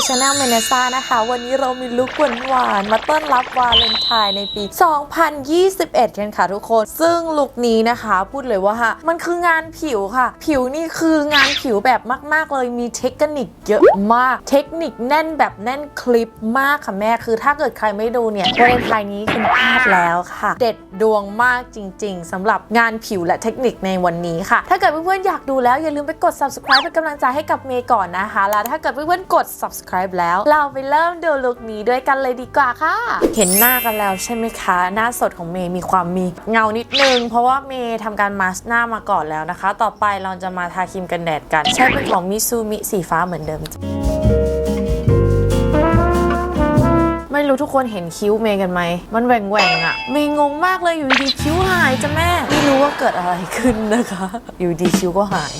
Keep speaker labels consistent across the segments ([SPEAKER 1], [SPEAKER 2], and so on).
[SPEAKER 1] กับชาแนลเมเนซ่านะคะ วันนี้เรามีลุคหวานๆมาต้อนรับวาเลนไทน์ในปี 2021 กันค่ะทุกคน ซึ่งลุคนี้นะคะพูดเลยว่า มันคืองานผิวค่ะ ผิวนี่คืองานผิวแบบมาก ๆ เลยมีเทคนิคเยอะมาก เทคนิคแน่นแบบแน่นคลิปมากค่ะแม่คือถ้าเกิดใครไม่ดูเนี่ยวาเลนไทน์นี้คุณพลาดแล้วค่ะ เด็ดดวงมากจริง ๆสำหรับงานผิวและเทคนิคในวันนี้ค่ะ ถ้าเกิดเพื่อนๆอยากดูแล้วอย่าลืมไปกด subscribe เป็นกำลังใจให้กับเมย์ก่อนนะคะแล้วถ้าเกิดเพื่อนๆกด subscribe แล้ว เราไปเริ่มดูลุคนี้ด้วยกันเลยดีกว่าค่ะ เห็นหน้ากันแล้วใช่ไหมคะ หน้าสดของเมย์มีความมีเงานิดนึง เพราะว่าเมย์ทำการมาสก์หน้ามาก่อนแล้วนะคะ ต่อไปเราจะมาทาครีมกันแดดกัน ใช้เป็นของมิซูมิสีฟ้าเหมือนเดิมไม่รู้ทุกคนเห็นคิ้วเมย์กันไหม มันแหว่งแหว่งอะเมย์งงมากเลยอยู่ดีคิ้วหายจ้ะแม่ ไม่รู้ว่าเกิดอะไรขึ้นนะคะ อยู่ดีคิ้วก็หาย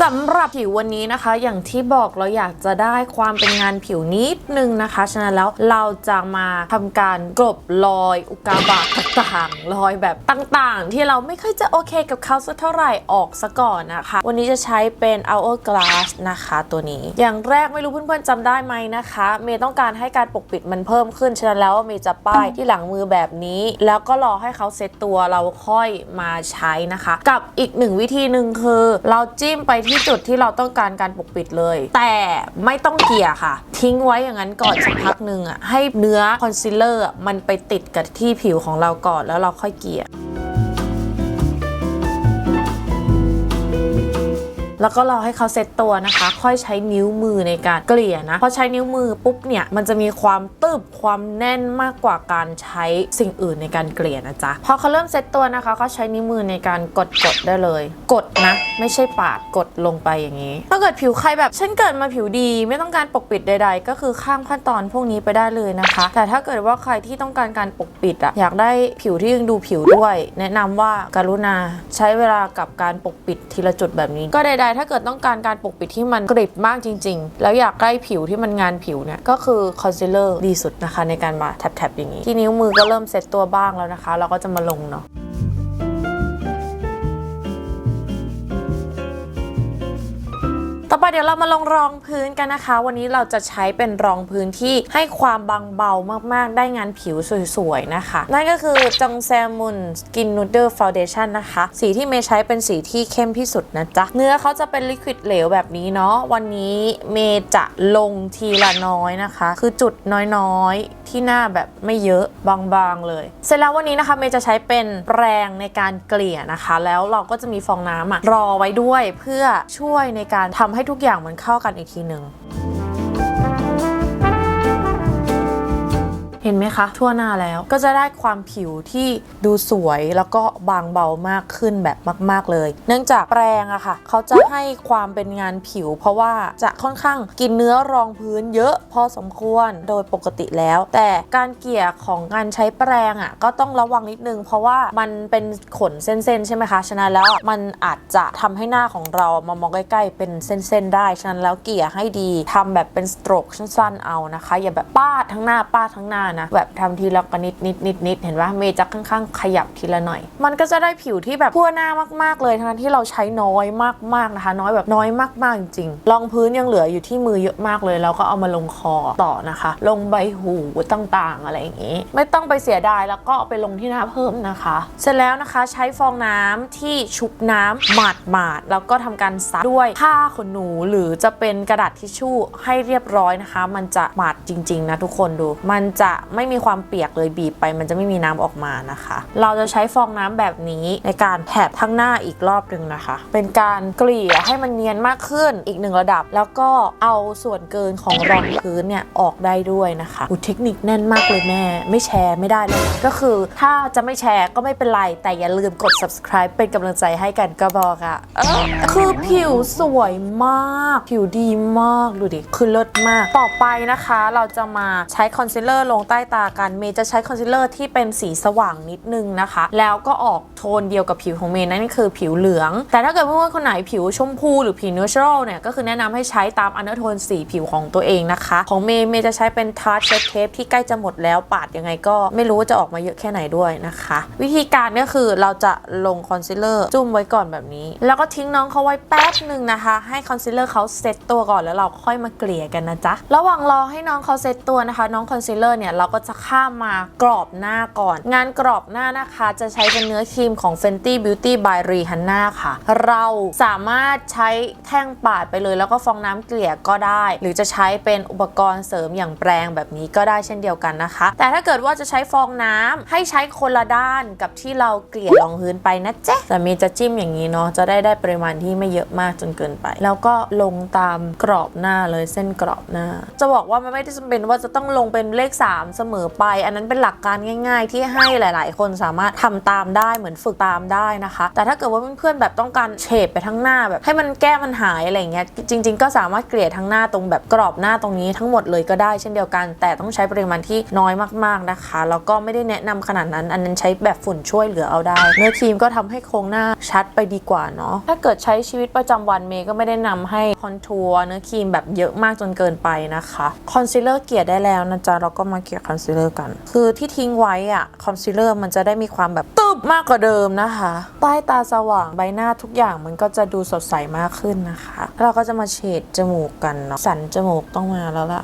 [SPEAKER 1] สำหรับผิววันนี้นะคะ อย่างที่บอกเราอยากจะได้ความเป็นงานผิวนิดนึงนะคะ ฉะนั้นแล้วเราจะมาทำการกลบรอยอุกาบาตต่างๆรอยแบบต่างๆ ที่เราไม่ค่อยจะโอเคกับเขาสักเท่าไหร่ออกซะก่อนนะคะ วันนี้จะใช้เป็น hourglass นะคะตัวนี้ อย่างแรกไม่รู้เพื่อนๆจำได้ไหมนะคะ เมย์ต้องการให้การปกปิดมันเพิ่มขึ้น ฉะนั้นแล้วเมย์จะป้ายที่หลังมือแบบนี้ แล้วก็รอให้เขาเซตตัวเราค่อยมาใช้นะคะ กับอีกหนึ่งวิธีหนึ่งคือ เราจิ้มไปที่จุดที่เราต้องการการปกปิดเลย แต่ไม่ต้องเกลี่ยค่ะ ทิ้งไว้อย่างนั้นก่อนสักพักหนึ่งอะให้เนื้อคอนซีลเลอร์มันไปติดกับที่ผิวของเราก่อนแล้วเราค่อยเกลี่ย แล้วก็รอให้เขาเซตตัวนะคะ ค่อยใช้นิ้วมือในการเกลี่ยนะพอใช้นิ้วมือปุ๊บเนี่ยมันจะมีความตึบความแน่นมากกว่าการใช้สิ่งอื่นในการเกลี่ยนะจ๊ะพอเขาเริ่มเซตตัวนะคะก็ใช้นิ้วมือในการกดกดๆได้เลย กดนะ ไม่ใช่ปาดกดลงไปอย่างนี้ ถ้าเกิดผิวใครแบบฉันเกิดมาผิวดี ไม่ต้องการปกปิดใด ๆ ก็คือข้ามขั้นตอนพวกนี้ไปได้เลยนะคะ แต่ถ้าเกิดว่าใครที่ต้องการการปกปิดอะอยากได้ผิวที่ยังดูผิวด้วย แนะนำว่าการุณาใช้เวลากับการปกปิดทีละจุดแบบนี้ก็ใดๆถ้าเกิดต้องการการปกปิดที่มันกริบมากจริง ๆ แล้วอยากใกล้ผิวที่มันงานผิวเนี่ยก็คือคอนซีลเลอร์ดีสุดนะคะในการมาแทบๆอย่างนี้ ที่นิ้วมือก็เริ่มเซ็ตตัวบ้างแล้วนะคะ เราก็จะมาลงเนาะ ต่อไปเดี๋ยวเรามาลองรองพื้นกันนะคะ วันนี้เราจะใช้เป็นรองพื้นที่ให้ความบางเบามากๆ ได้งานผิวสวยๆนะคะ นั่นก็คือจงแซมุนสกินนูเดอร์ฟาวเดชั่นนะคะ สีที่เมย์ใช้เป็นสีที่เข้มที่สุดนะจ๊ะ เนื้อเขาจะเป็นลิควิดเหลวแบบนี้เนาะวันนี้เมย์จะลงทีละน้อยนะคะ คือจุดน้อยๆ ที่หน้าแบบไม่เยอะบางๆเลย เสร็จแล้ววันนี้นะคะเมย์จะใช้เป็นแปรงในการเกลี่ยนะคะ แล้วเราก็จะมีฟองน้ำอะรอไว้ด้วยเพื่อช่วยในการทำให้ทุกอย่างมันเข้ากันอีกทีหนึ่ง เห็นไหมคะ ทั่วหน้าแล้วก็จะได้ความผิวที่ดูสวยแล้วก็บางเบามากขึ้นแบบมาก ๆ เลย เนื่องจากแปรงอะค่ะ เขาจะให้ความเป็นงานผิว เพราะว่าจะค่อนข้างกินเนื้อรองพื้นเยอะพอสมควรโดยปกติแล้ว แต่การเกลี่ยของการใช้แปรงอะก็ต้องระวังนิดนึง เพราะว่ามันเป็นขนเส้นๆใช่ไหมคะฉะนั้นแล้วมันอาจจะทำให้หน้าของเรามามองใกล้ๆเป็นเส้นๆได้ฉะนั้นแล้วเกลี่ยให้ดีทำแบบเป็นสโตรกสั้นๆเอานะคะ อย่าแบบป้าดทั้งหน้าป้าดทั้งหน้านะ แบบทำทีละกนิดนิดนิดนิดเห็นว่าเมย์จะข้างๆ ขยับทีละหน่อย มันก็จะได้ผิวที่แบบทั่วหน้ามากๆเลยทั้งที่เราใช้น้อยมากๆนะคะ น้อยแบบน้อยมากๆจริงๆรองพื้นยังเหลืออยู่ที่มือเยอะมากเลยแล้วก็เอามาลงคอต่อนะคะ ลงใบหูต่างๆ อะไรอย่างนี้ ไม่ต้องไปเสียดายแล้วก็เอาไปลงที่หน้าเพิ่มนะคะ เสร็จแล้วนะคะใช้ฟองน้ำที่ชุบน้ำหมาดหมาดๆแล้วก็ทำการซักด้วยผ้าขนหนูหรือจะเป็นกระดาษทิชชู่ให้เรียบร้อยนะคะ มันจะหมาดจริง ๆ นะทุกคนดู มันจะไม่มีความเปียกเลยบีบไป มันจะไม่มีน้ำออกมานะคะ เราจะใช้ฟองน้ำแบบนี้ในการแถบทั้งหน้าอีกรอบหนึ่งนะคะ เป็นการเกลี่ยให้มันเนียนมากขึ้นอีกหนึ่งระดับ แล้วก็เอาส่วนเกินของรองพื้นเนี่ยออกได้ด้วยนะคะอุยเทคนิคแน่นมากเลยแม่ ไม่แชร์ไม่ได้เลยก็คือถ้าจะไม่แชร์ก็ไม่เป็นไร แต่อย่าลืมกด subscribe เป็นกำลังใจให้กันก็บอกอะคือผิวสวยมาก ผิวดีมาก ดูดิ คือเลิศมาก ต่อไปนะคะ เราจะมาใช้คอนซีลเลอร์ลงต้ตากันเมย์จะใช้คอนซีลเลอร์ที่เป็นสีสว่างนิดนึงนะคะ แล้วก็ออกโทนเดียวกับผิวของเมย์นั่นคือผิวเหลือง แต่ถ้าเกิดเพื่อนๆคนไหนผิวชมพูหรือผิวเนเชอรัลเนี่ยก็คือแนะนำให้ใช้ตามอันเดอร์โทนสีผิวของตัวเองนะคะ ของเมย์เมย์จะใช้เป็นทาร์ตเชดเทปที่ใกล้จะหมดแล้วปาดยังไงก็ไม่รู้ว่าจะออกมาเยอะแค่ไหนด้วยนะคะ วิธีการก็คือเราจะลงคอนซีลเลอร์จุ่มไว้ก่อนแบบนี้ แล้วก็ทิ้งน้องเขาไว้แป๊บหนึ่งนะคะ ให้คอนซีลเลอร์เขาเซตตัวก่อนแล้วเราค่อยมาเกลี่ยกันนะจ๊ะระหว่างรอให้น้องเขาเซตตัวนะคะ น้องคอนซีลเลอร์เนี่ยเราก็จะข้ามมากรอบหน้าก่อน งานกรอบหน้านะคะจะใช้เป็นเนื้อครีมของ Fenty Beauty by Rihanna ค่ะ เราสามารถใช้แท่งปาดไปเลยแล้วก็ฟองน้ำเกลี่ยก็ได้ หรือจะใช้เป็นอุปกรณ์เสริมอย่างแปรงแบบนี้ก็ได้เช่นเดียวกันนะคะ แต่ถ้าเกิดว่าจะใช้ฟองน้ำให้ใช้คนละด้านกับที่เราเกลี่ยรองพื้นไปนะเจ๊แต่เมย์จะจิ้มอย่างนี้เนาะจะได้ได้ปริมาณที่ไม่เยอะมากจนเกินไป แล้วก็ลงตามกรอบหน้าเลยเส้นกรอบหน้า จะบอกว่ามันไม่ได้จำเป็นว่าจะต้องลงเป็นเลข 3เสมอไป อันนั้นเป็นหลักการง่าย ๆ ที่ให้หลาย ๆ คนสามารถทำตามได้เหมือนฝึกตามได้นะคะ แต่ถ้าเกิดว่าเพื่อนๆแบบต้องการเฉดไปทั้งหน้าแบบให้มันแก้มันหายอะไรเงี้ยจริง ๆ ก็สามารถเกลี่ยทั้งหน้าตรงแบบกรอบหน้าตรงนี้ทั้งหมดเลยก็ได้เช่นเดียวกัน แต่ต้องใช้ปริมาณที่น้อยมากๆนะคะแล้วก็ไม่ได้แนะนำขนาดนั้น อันนั้นใช้แบบฝุ่นช่วยเหลือเอาได้เนื้อครีมก็ทำให้โครงหน้าชัดไปดีกว่าเนาะถ้าเกิดใช้ชีวิตประจำวันเมย์ก็ไม่ได้นำให้คอนทัวร์เนื้อครีมแบบเยอะมากจนเกินไปนะคะคอนซีลเลอร์เกลี่ยได้แล้วนะจ๊ะเราก็มาเกลี่ยคอนซีลเลอร์กัน คือที่ทิ้งไว้อะคอนซีลเลอร์มันจะได้มีความแบบตึบมากกว่าเดิมนะคะ ใต้ตาสว่างใบหน้าทุกอย่างมันก็จะดูสดใสมากขึ้นนะคะ เราก็จะมาเฉดจมูกกันเนาะสันจมูกต้องมาแล้วล่ะ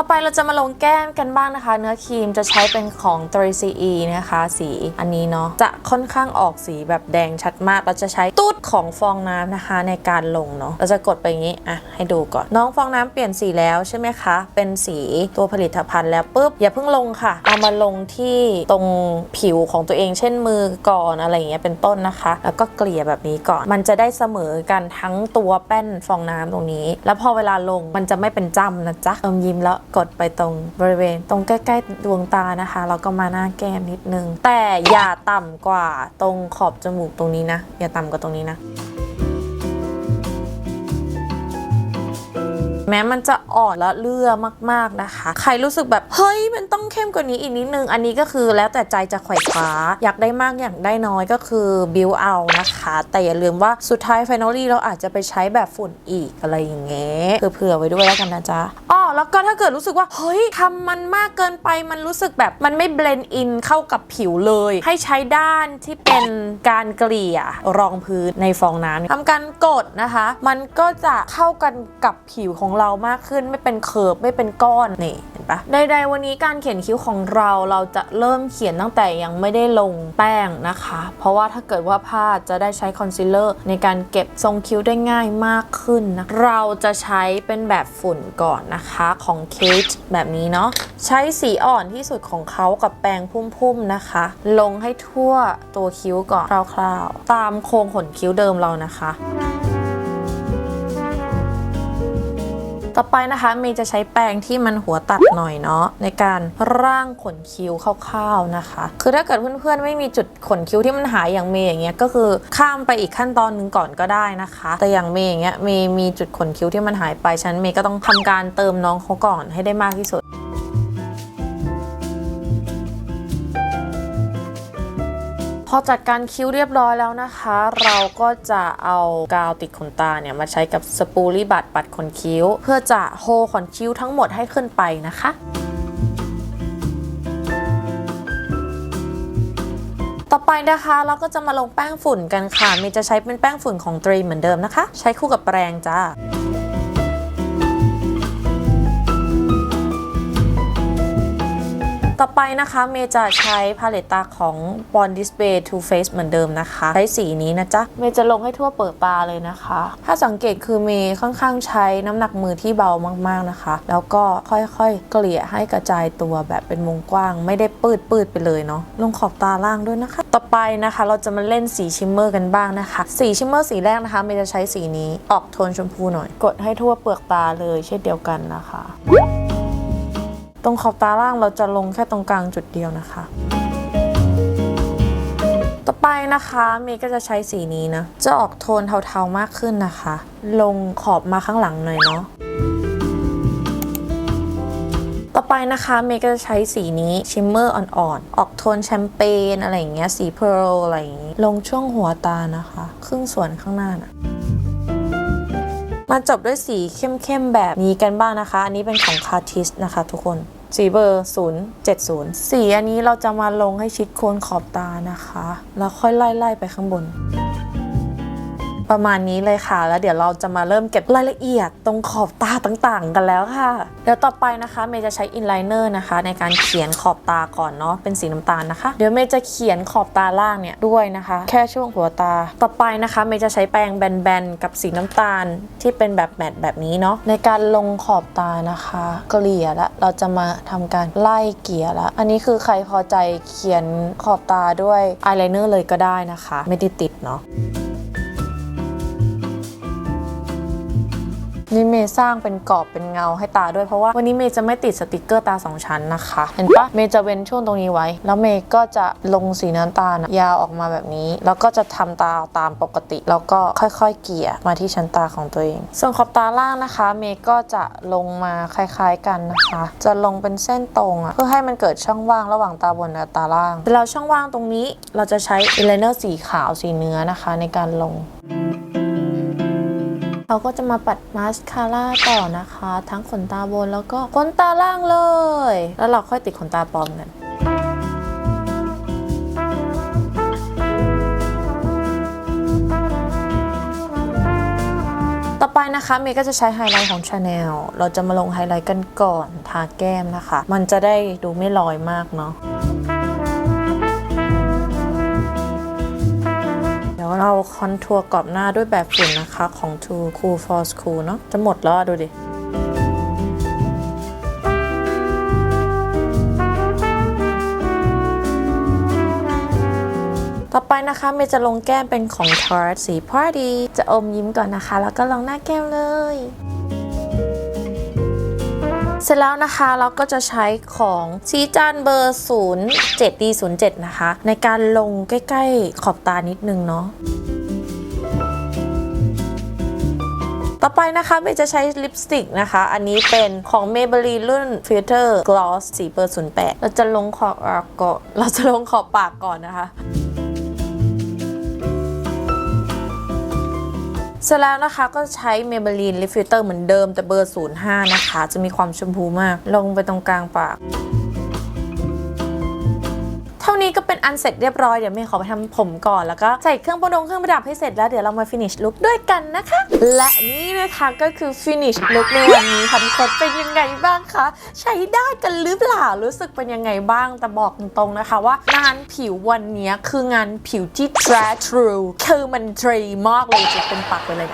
[SPEAKER 1] ต่อไปเราจะมาลงแก้มกันบ้างนะคะ เนื้อครีมจะใช้เป็นของ 3CE นะคะ สีอันนี้เนาะจะค่อนข้างออกสีแบบแดงชัดมาก เราจะใช้ตูดของฟองน้ำนะคะ ในการลงเนาะเราจะกดไปอย่างนี้อะให้ดูก่อน น้องฟองน้ำเปลี่ยนสีแล้วใช่ไหมคะ เป็นสีตัวผลิตภัณฑ์แล้วปุ๊บอย่าเพิ่งลงค่ะ เอามาลงที่ตรงผิวของตัวเองเช่นมือก่อนอะไรอย่างเงี้ยเป็นต้นนะคะ แล้วก็เกลี่ยแบบนี้ก่อน มันจะได้เสมอกันทั้งตัวแป้นฟองน้ำตรงนี้ แล้วพอเวลาลงมันจะไม่เป็นจ้ำนะจ๊ะเอมยิ้มแล้วกดไปตรงบริเวณ ตรงใกล้ๆดวงตานะคะแล้วก็มาหน้าแก้มนิดนึง แต่อย่าต่ำกว่าตรงขอบจมูกตรงนี้นะ อย่าต่ำกว่าตรงนี้นะ แม้มันจะอ่อนและเลื่อมากๆนะคะ ใครรู้สึกแบบเฮ้ยมันต้องเข้มกว่านี้อีกนิดนึง อันนี้ก็คือแล้วแต่ใจจะไขว่คว้า อยากได้มากอยากได้น้อยก็คือบิวเอานะคะ แต่อย่าลืมว่าสุดท้ายไฟนอลลี่เราอาจจะไปใช้แบบฝุ่นอีกอะไรอย่างเงี้ยเผื่อๆไว้ด้วยแล้วกันนะจ๊ะอ้อแล้วก็ถ้าเกิดรู้สึกว่าเฮ้ยทำมันมากเกินไปมันรู้สึกแบบมันไม่เบลนด์อินเข้ากับผิวเลย ให้ใช้ด้านที่เป็นการเกลี่ยรองพื้นในฟองน้ำทำการกดนะคะ มันก็จะเข้ากันกับผิวของเรามากขึ้นไม่เป็นเคิร์ฟไม่เป็นก้อนนี่เห็นปะใดๆวันนี้การเขียนคิ้วของเราเราจะเริ่มเขียนตั้งแต่ยังไม่ได้ลงแป้งนะคะ เพราะว่าถ้าเกิดว่าพลาดจะได้ใช้คอนซีลเลอร์ในการเก็บทรงคิ้วได้ง่ายมากขึ้นนะเราจะใช้เป็นแบบฝุ่นก่อนนะคะของเคทแบบนี้เนาะใช้สีอ่อนที่สุดของเขากับแปรงพุ่มๆนะคะ ลงให้ทั่วตัวคิ้วก่อนคร่าวๆ ตามโครงขนคิ้วเดิมเรานะคะ ต่อไปนะคะเมย์จะใช้แปรงที่มันหัวตัดหน่อยเนาะในการร่างขนคิ้วคร่าวๆนะคะ คือถ้าเกิดเพื่อนๆไม่มีจุดขนคิ้วที่มันหายอย่างเมย์อย่างเงี้ยก็คือข้ามไปอีกขั้นตอนหนึ่งก่อนก็ได้นะคะ แต่อย่างเมย์อย่างเงี้ยเมย์มีจุดขนคิ้วที่มันหายไปฉันเมย์ก็ต้องทำการเติมน้องเขาก่อนให้ได้มากที่สุด พอจัดการคิ้วเรียบร้อยแล้วนะคะ เราก็จะเอากาวติดขนตาเนี่ยมาใช้กับสปูรี่บัตปัดขนคิ้ว เพื่อจะโฮขนคิ้วทั้งหมดให้ขึ้นไปนะคะต่อไปนะคะเราก็จะมาลงแป้งฝุ่นกันค่ะมย์จะใช้เป็นแป้งฝุ่นของตรีเหมือนเดิมนะคะ ใช้คู่กับแปรงจ้า ต่อไปนะคะเมย์จะใช้พาเลตตาของ Bond Display Too Faced เหมือนเดิมนะคะ ใช้สีนี้นะจ๊ะ เมย์จะลงให้ทั่วเปิดตาเลยนะคะ ถ้าสังเกตคือเมย์ค่อนข้างใช้น้ำหนักมือที่เบามากๆนะคะ แล้วก็ค่อยๆ เกลี่ยให้กระจายตัวแบบเป็นวงกว้าง ไม่ได้ปืดปืดๆไปเลยเนาะลงขอบตาล่างด้วยนะคะ ต่อไปนะคะเราจะมาเล่นสีชิมเมอร์กันบ้างนะคะ สีชิมเมอร์สีแรกนะคะเมย์จะใช้สีนี้ออกโทนชมพูหน่อย กดให้ทั่วเปลือกตาเลยเช่นเดียวกันนะคะ ตรงขอบตาล่างเราจะลงแค่ตรงกลางจุดเดียวนะคะ ต่อไปนะคะเมย์ก็จะใช้สีนี้นะ จะออกโทนเทาๆมากขึ้นนะคะ ลงขอบมาข้างหลังหน่อยเนาะไปนะคะเมย์ก็จะใช้สีนี้ชิมเมอร์อ่อนๆ ออกโทนแชมเปญอะไรอย่างเงี้ยสีเพลอะไรอย่างงี้ ลงช่วงหัวตานะคะ ครึ่งส่วนข้างหน้าน่ะ มาจบด้วยสีเข้มๆแบบนี้กันบ้างนะคะ อันนี้เป็นของคาทิสนะคะทุกคนสีเบอร์ 070 สีอันนี้เราจะมาลงให้ชิดโคนขอบตานะคะ แล้วค่อยไล่ๆไปข้างบน ประมาณนี้เลยค่ะ แล้วเดี๋ยวเราจะมาเริ่มเก็บรายละเอียดตรงขอบตาต่างๆ กันแล้วค่ะ เดี๋ยวต่อไปนะคะเมย์จะใช้อินไลเนอร์นะคะ ในการเขียนขอบตาก่อนเนาะเป็นสีน้ำตาลนะคะ เดี๋ยวเมย์จะเขียนขอบตาล่างเนี่ยด้วยนะคะ แค่ช่วงหัวตา ต่อไปนะคะเมย์จะใช้แปรงแบนๆกับสีน้ำตาลที่เป็นแบบแมตต์แบบนี้เนาะในการลงขอบตานะคะเกลี่ยละเราจะมาทำการไล่เกลี่ยละอันนี้คือใครพอใจเขียนขอบตาด้วยอายไลเนอร์เลยก็ได้นะคะ ไม่ได้ติดเนาะ นี่เมย์สร้างเป็นกรอบเป็นเงาให้ตาด้วยเพราะว่าวันนี้เมย์จะไม่ติดสติกเกอร์ตาสองชั้นนะคะ เห็นปะเมย์จะเว้นช่วงตรงนี้ไว้ แล้วเมย์ก็จะลงสีน้ำตาลยาวออกมาแบบนี้ แล้วก็จะทำตาตามปกติ แล้วก็ค่อยๆ เกี่ยมาที่ชั้นตาของตัวเอง ส่วนขอบตาล่างนะคะ เมย์ก็จะลงมาคล้ายๆกันนะคะ จะลงเป็นเส้นตรงอะเพื่อให้มันเกิดช่องว่างระหว่างตาบนและตาล่างแล้วช่องว่างตรงนี้เราจะใช้อายไลเนอร์สีขาวสีเนื้อนะคะ ในการลง เราก็จะมาปัดมาสคาร่าต่อนะคะ ทั้งขนตาบนแล้วก็ขนตาล่างเลย แล้วเราค่อยติดขนตาปลอมกันต่อไปนะคะเมย์ก็จะใช้ไฮไลท์ของ Chanel เราจะมาลงไฮไลท์กันก่อนทาแก้มนะคะ มันจะได้ดูไม่ลอยมากเนาะ เราคอนทัวร์กรอบหน้าด้วยแบบฝุ่นนะคะของ Too Cool for School เนาะจะหมดแล้วดูดิต่อไปนะคะเมย์จะลงแก้มเป็นของ Tarte สี Party จะอมยิ้มก่อนนะคะ แล้วก็ลงหน้าแก้มเลย เสร็จแล้วนะคะเราก็จะใช้ของซีจานเบอร์ 0 7 d 0 7 นะคะ ในการลงใกล้ ๆ ขอบตานิดนึงเนาะต่อไปนะคะเมย์จะใช้ลิปสติกนะคะ อันนี้เป็นของ Maybelline รุ่น Filter Gloss สีเบอร์08เราจะลงขอบปาก่อนเราจะลงขอบปากก่อนนะคะ เสร็จแล้วนะคะก็ใช้ Maybelline Lip Filter เหมือนเดิมแต่เบอร์ 05 นะคะ จะมีความชมพูมาก ลงไปตรงกลางปาก นี้ก็เป็นอันเสร็จเรียบร้อยเดี๋ยวเมย์ขอไปทำผมก่อนแล้วก็ใส่เครื่องประดงเครื่องประดับให้เสร็จแล้วเดี๋ยวเรามา finish look ด้วยกันนะคะ และนี่นะคะก็คือ finish look ในวันนี้ค่ะทุกคนเป็นยังไงบ้างคะใช้ได้กันหรือเปล่ารู้สึกเป็นยังไงบ้างแต่บอกตรงๆนะคะว่างานผิววันนี้คืองานผิวที่ dry true คือมัน dry มากเลยจะเป็นปากไปเลย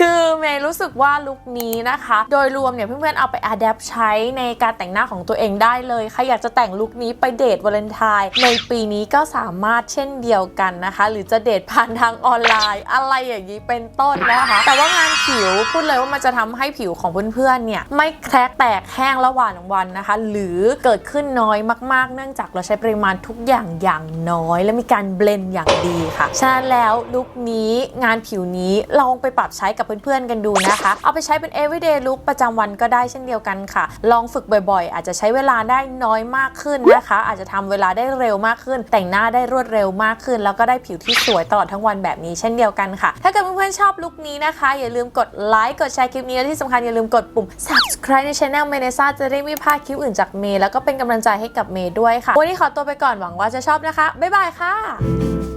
[SPEAKER 1] คือเมย์รู้สึกว่าลุคนี้นะคะ โดยรวมเนี่ยเพื่อนๆเอาไปอัดแอปใช้ในการแต่งหน้าของตัวเองได้เลยใครอยากจะแต่งลุคนี้ไปเดทวาเลนไทน์ในปีนี้ก็สามารถเช่นเดียวกันนะคะ หรือจะเดทผ่านทางออนไลน์ อะไรอย่างนี้เป็นต้นนะคะ แต่ว่างานผิวพูดเลยว่ามันจะทำให้ผิวของเพื่อนๆเนี่ยไม่แครกแตกแห้งระหว่างวันนะคะ หรือเกิดขึ้นน้อยมากๆ เนื่องจากเราใช้ปริมาณทุกอย่างอย่างน้อย และมีการเบลนด์อย่างดีค่ะฉะนั้นแล้วลุคนี้งานผิวนี้ลองไปปรับใช้กับเพื่อนๆกันดูนะคะ เอาไปใช้เป็น everyday look ประจำวันก็ได้เช่นเดียวกันค่ะ ลองฝึกบ่อยๆ อาจจะใช้เวลาได้น้อยมากขึ้นนะคะ อาจจะทำเวลาได้เร็วมากขึ้น แต่งหน้าได้รวดเร็วมากขึ้น แล้วก็ได้ผิวที่สวยตลอดทั้งวันแบบนี้เช่นเดียวกันค่ะ ถ้าเกิดเพื่อนๆชอบลุคนี้นะคะ อย่าลืมกดไลค์กดแชร์คลิปนี้และที่สำคัญอย่าลืมกดปุ่ม subscribe ใน channel เมเนซ่าจะได้ไม่พลาดคลิปอื่นจากเมย์แล้วก็เป็นกำลังใจให้กับเมย์ด้วยค่ะวันนี้ขอตัวไปก่อนหวังว่าจะชอบนะคะบ๊ายบายค่ะ